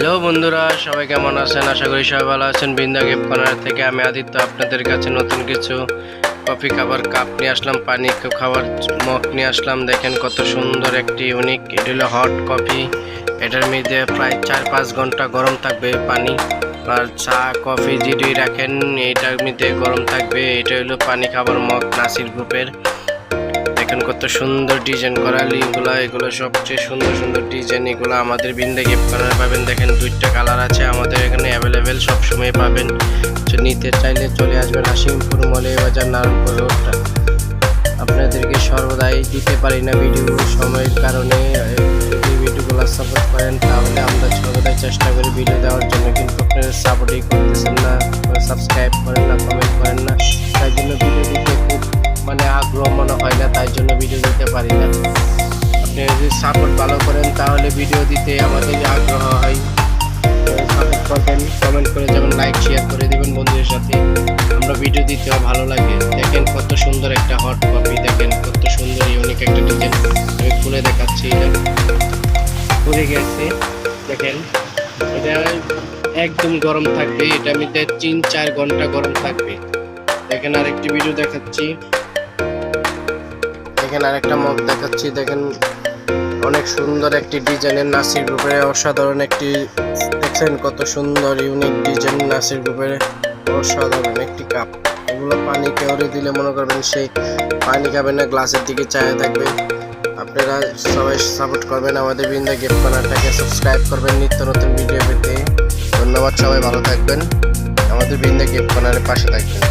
Hello বন্ধুরা, সবাই কেমন আছেন? আশা করি সবাই ভালো আছেন। বৃন্দা গেপ কর্নার থেকে আমি আদিত্য আপনাদের কাছে নতুন কিছু কফি খাবার, কাপ নিয়ে আসলাম পানি খাবার, মগ নিয়ে আসলাম। দেখেন কত সুন্দর একটি ইউনিক এটা হলো হট কফি। এটার মধ্যে প্রায় চার পাঁচ ঘণ্টা গরম থাকবে পানি। আর চা, কফি যেটি রাখেন, এটার মধ্যে গরম থাকবে। এটা হলো পানি খাবার মগ, নাসির গ্রুপের। দেখেন কত সুন্দর ডিজাইন করা এগুলো এগুলো সবচেয়ে সুন্দর সুন্দর ডিজাইন এগুলো আমাদের বিন্দে গিফট করার পাবেন। দেখেন দুইটা কালার আছে, আমাদের এখানে অ্যাভেলেবেল সবসময় পাবেন। নিতে চাইলে চলে আসবেন হাসিমপুর মলে বাজার, নারায়ণপুর রোডটা। আপনাদেরকে সর্বদাই দিতে পারি না ভিডিও সময়ের কারণে যদি ভিডিওগুলো সাপোর্ট করেন, তাহলে আমরা সর্বদাই চেষ্টা করি ভিডিও দেওয়ার জন্য। কিন্তু আপনারা সাপোর্টই করতেছেন না সাবস্ক্রাইব মানে আগ্রহ মনে হয় না, তাই জন্য ভিডিও দিতে পারি না। আপনি যদি সাপোর্ট ভালো করেন, তাহলে ভিডিও দিতে আমাদের আগ্রহ হয়। সাপোর্ট করবেন কমেন্ট করে যাবেন লাইক শেয়ার করে দেবেন বন্ধুদের সাথে। আমরা ভিডিও দিতেও ভালো লাগে। দেখেন কত সুন্দর একটা হট কপি দেখেন কত সুন্দর ইউনিক একটা ডিজাইন আমি খুলে দেখাচ্ছি এটা। পরে গেছে, দেখেন। এটা একদম গরম থাকবে, এটা মধ্যে তিন চার ঘণ্টা গরম থাকবে। দেখেন আরেকটি ভিডিও দেখাচ্ছি। দেখেন আরেকটা মগ দেখাচ্ছি, দেখেন অনেক সুন্দর একটি ডিজাইনের নাসির গ্রুপের, অসাধারণ একটি দেখছেন কত সুন্দর ইউনিক ডিজাইন নাসির গ্রুপের, অসাধারণ একটি কাপ এগুলো পানি কেউরে দিলে মনে করবেন সেই পানি খাবে না গ্লাসের দিকে চায় থাকবে। আপনারা সবাই সাপোর্ট করবেন আমাদের বৃন্দা গিফট কর্নারটাকে সাবস্ক্রাইব করবেন নিত্য নতুন ভিডিও পেতে। ধন্যবাদ সবাই, ভালো থাকবেন। আমাদের বৃন্দা গিফট কর্নারের পাশে থাকবেন।